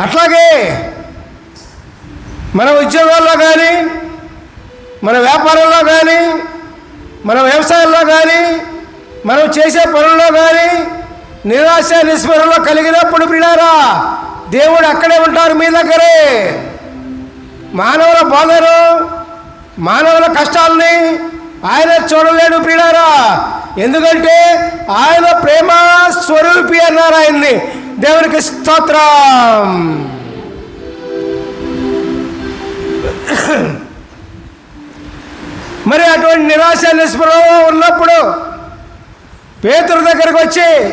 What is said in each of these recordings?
అట్లాగే మన ఉద్యోగాల్లో కానీ మన వ్యాపారంలో కానీ మన వ్యవసాయంలో కానీ మనం చేసే పనుల్లో కానీ నిరాశ నిస్మరణలో కలిగినప్పుడు పిల్లారా దేవుడు అక్కడే ఉంటారు మీ దగ్గరే. మానవుల బాధను మానవుల కష్టాలని ఆయన చూడలేడు ప్రియులారా ఎందుకంటే ఆయన ప్రేమ స్వరూపి అన్నారు ఆయన్ని. దేవునికి స్తోత్రం. మరి అటువంటి నిరాశ నిస్పృహలో ఉన్నప్పుడు పేతురు దగ్గరకు వచ్చి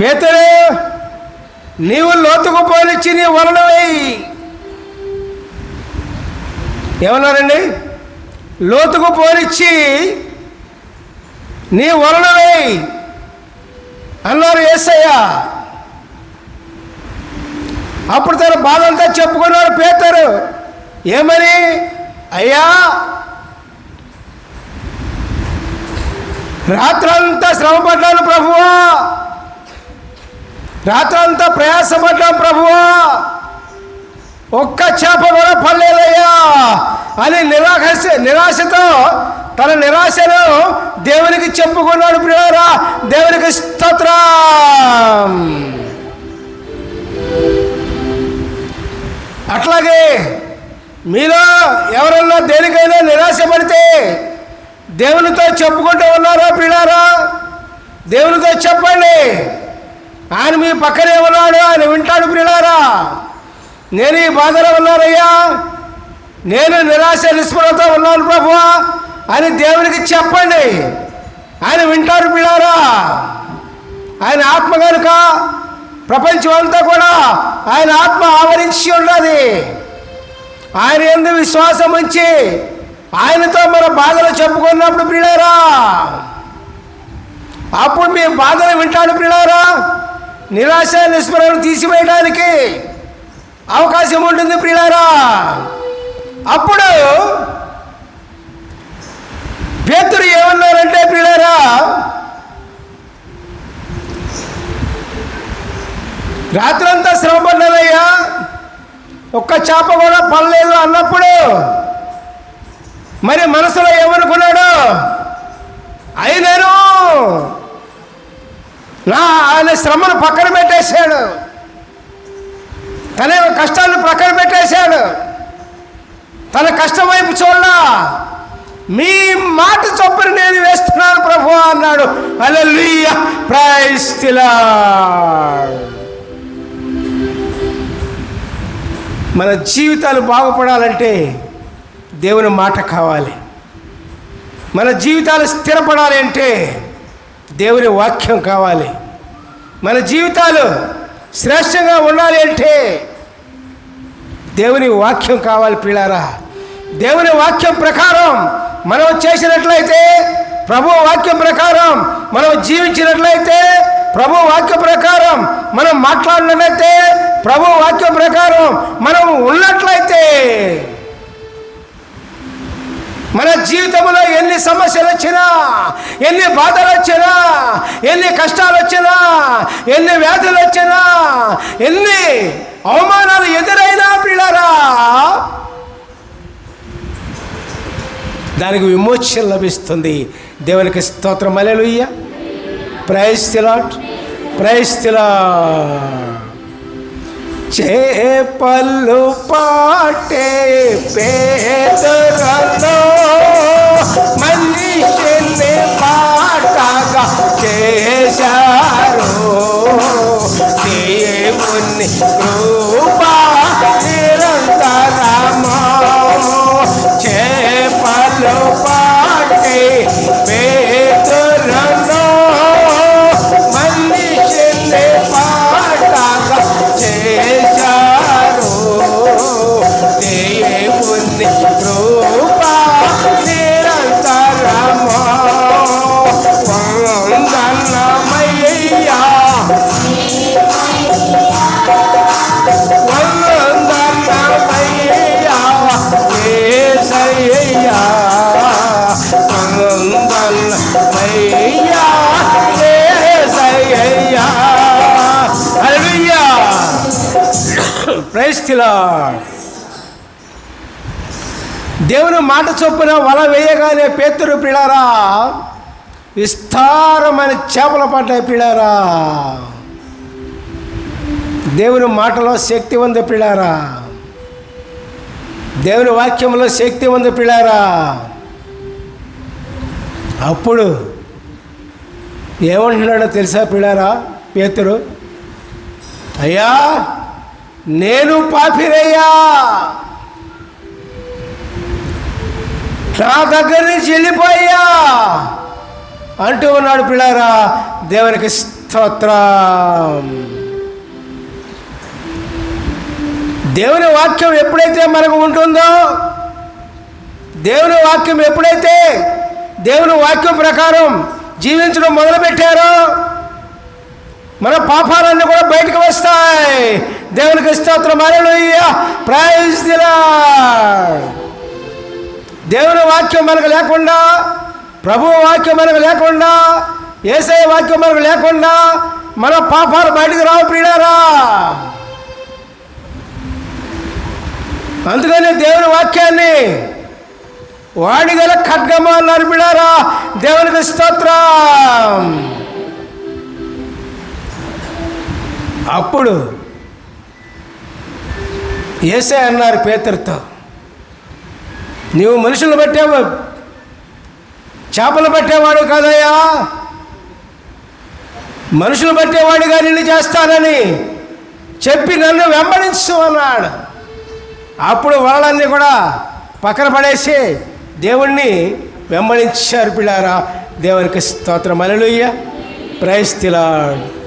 పేతురు నీవు లోతుకు పోనిచ్చి నీ వలన వేయి. ఏమన్నారండి? లోతుకు పోనిచ్చి నీ వలన వేయి. అన్నారు ఏసయ్యా. అప్పుడు తన బాధంతా చెప్పుకున్నాడు పేతారు. ఏమని? అయ్యా రాత్రంతా శ్రమపడ్డాను ప్రభువా. రాత్రంతా ప్రయాసపడ్డాం ప్రభువా. ఒక్క చేప కూడా పడలేదయ్యా అని నిరాశ నిరాశతో తన నిరాశను దేవునికి చెప్పుకున్నాడు ప్రియారా దేవునికి స్తోత్రం. అట్లాగే మీలో ఎవరన్నా దేనికైనా నిరాశ పడితే దేవునితో చెప్పుకుంటూ ఉన్నారా ప్రియారా దేవునితో చెప్పండి. ఆయన మీ పక్కనే ఉన్నాడు ఆయన వింటాడు ప్రియులారా. నేను ఈ బాధలో ఉన్నారయ్యా నేను నిరాశ నిస్పృహతో ఉన్నాను ప్రభువా. అని దేవునికి చెప్పండి. ఆయన వింటారు పిల్లారా. ఆయన ఆత్మ కనుక ప్రపంచం అంతా కూడా ఆయన ఆత్మ ఆవరించి ఉన్నది. ఆయన ఎందు విశ్వాసం ఉంచి ఆయనతో మన బాధలు చెప్పుకున్నప్పుడు పిల్లారా అప్పుడు మీ బాధలు వింటాడు పిల్లారా. నిరాశ నిస్మరణను తీసివేయడానికి అవకాశం ఉంటుంది పిల్లారా. అప్పుడు పేతురు ఏమన్నారంటే పిల్లరా? రాత్రంతా శ్రమ పడ్డదయ్యా. ఒక్క చేప కూడా పడలేదు అన్నప్పుడు. మరి మనసులో ఏమనుకున్నాడు? అయినను. నా ఆయన శ్రమను పక్కన పెట్టేశాడు. తన కష్టాన్ని పక్కన పెట్టేశాడు. తన కష్టం వైపు చూడలా. మీ మాట చొప్పున నేను వేస్తున్నాను ప్రభు అన్నాడు. అలెలుయ్య ప్రైస్తిలా మన జీవితాలు బాగుపడాలంటే దేవుని మాట కావాలి. మన జీవితాలు స్థిరపడాలి అంటే దేవుని వాక్యం కావాలి. మన జీవితాలు శ్రేష్టంగా ఉండాలి అంటే దేవుని వాక్యం కావాలి పిల్లారా. దేవుని వాక్యం ప్రకారం మనం చేసినట్లయితే ప్రభు వాక్యం ప్రకారం మనం జీవించినట్లయితే ప్రభు వాక్య ప్రకారం మనం మాట్లాడినట్లయితే ప్రభు వాక్యం ప్రకారం మనం ఉన్నట్లయితే మన జీవితంలో ఎన్ని సమస్యలు వచ్చినా ఎన్ని బాధలు వచ్చినా ఎన్ని కష్టాలు వచ్చినా ఎన్ని వ్యాధులు వచ్చినా ఎన్ని అవమానాలు ఎదురైనా పిల్లరా దానికి విమోచన లభిస్తుంది. దేవునికి స్తోత్రం. అలెలుయ్య ప్రైజ్ తిలాట్ ప్రైజ్ తిలా చేపలు పాటే పేదరలో మళ్ళీ చేపలు ప్రైస్తిలా దేవుని మాట చొప్పున వల వేయగానే పేతురు పిడారా విస్తారమైన చేపలు పడ్డాయి పిడారా దేవుని మాటలో శక్తి ఉంది పిల్లారా దేవుని వాక్యంలో శక్తి ఉంది పిడారా అప్పుడు ఏమంటున్నాడో తెలుసా పిడారా పేతురు? అయ్యా నేను పాపిరయ్యా నా దగ్గర నుంచి వెళ్ళిపోయా అంటూ ఉన్నాడు పిల్లారా దేవునికి స్తోత్రం. దేవుని వాక్యం ఎప్పుడైతే మనకు ఉంటుందో దేవుని వాక్యం ఎప్పుడైతే దేవుని వాక్యం ప్రకారం జీవించడం మొదలుపెట్టారో మన పాపాలన్నీ కూడా బయటకు వస్తాయి. దేవునికి స్తోత్రం అలలుయ్య ప్రైజ్ ది దేవుని వాక్యం మనకు లేకుండా ప్రభు వాక్యం మనకు లేకుండా ఏసఐ వాక్యం మనకు లేకుండా మన పాపాలు బయటకు రావు ప్రియారా అందుకని దేవుని వాక్యాన్ని వాడిగల ఖడ్గమా అన్నారు బిడారా దేవునికి స్తోత్రం అప్పుడు ఏసే అన్నారు పేతురుతో నీవు మనుషులు పట్టావు చేపలు పట్టేవాడు కాదయ్యా. మనుషులు పట్టేవాడిగా నిన్ను చేస్తానని చెప్పి నన్ను వెంబడించు అన్నాడు. అప్పుడు వాళ్ళన్నీ కూడా పక్కన పడేసి దేవుణ్ణి వెంబడించారు పిల్లారా. దేవునికి స్తోత్రం. అలలుయ్య ప్రైస్తిలాడు